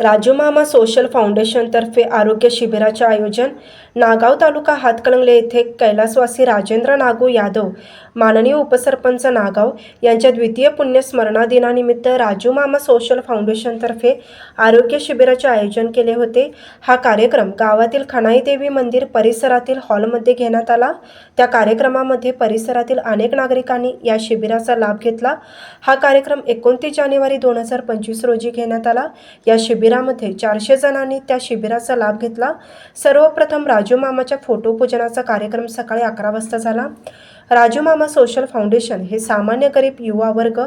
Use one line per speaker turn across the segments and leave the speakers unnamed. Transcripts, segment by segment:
Rajumama social फाउंडेशनतर्फे आरोग्य शिबिराचे आयोजन नागाव तालुका हातकणंगले येथे कैलासवासी राजेंद्र नागू यादव माननीय उपसरपंच नागाव यांच्या द्वितीय पुण्यस्मरणा दिनानिमित्त राजूमामा सोशल फाउंडेशनतर्फे आरोग्य शिबिराचे आयोजन केले होते. हा कार्यक्रम गावातील खणाई देवी मंदिर परिसरातील हॉलमध्ये घेण्यात आला. त्या कार्यक्रमामध्ये परिसरातील अनेक नागरिकांनी या शिबिराचा लाभ घेतला. हा कार्यक्रम एकोणतीस जानेवारी दोन हजार पंचवीस रोजी घेण्यात आला. या शिबिरामध्ये चारशे जणांनी त्या शिबिराचा लाभ घेतला. सर्वप्रथम राजू मामाच्या फोटो पूजनाचा कार्यक्रम सकाळी अकरा वाजता झाला. राजूमामा सोशल फाउंडेशन हे सामान्य गरीब युवा वर्ग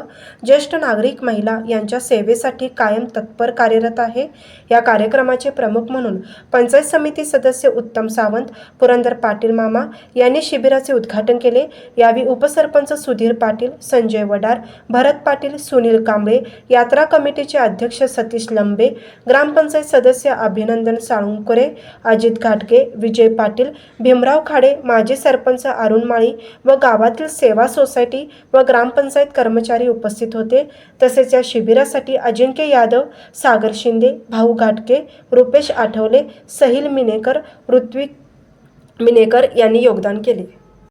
ज्येष्ठ नागरिक महिला यांच्या सेवेसाठी कायम तत्पर कार्यरत आहे. या कार्यक्रमाचे प्रमुख म्हणून पंचायत समिती सदस्य उत्तम सावंत पुरंदर पाटील मामा यांनी शिबिराचे उद्घाटन केले. यावेळी उपसरपंच सुधीर पाटील संजय वडार भरत पाटील सुनील कांबळे यात्रा कमिटीचे अध्यक्ष सतीश लंबे ग्रामपंचायत सदस्य अभिनंदन साळुंकुरे अजित घाटगे विजय पाटील भीमराव खाडे माजी सरपंच अरुण माळी व गावातील सेवा सोसायटी व ग्रामपंचायत कर्मचारी उपस्थित होते. तसेच या शिबिरासाठी अजिंक्य यादव सागर शिंदे भाऊ घाटके रुपेश आठवले सहिल मिनेकर ऋत्विक मिनेकर यांनी योगदान केले.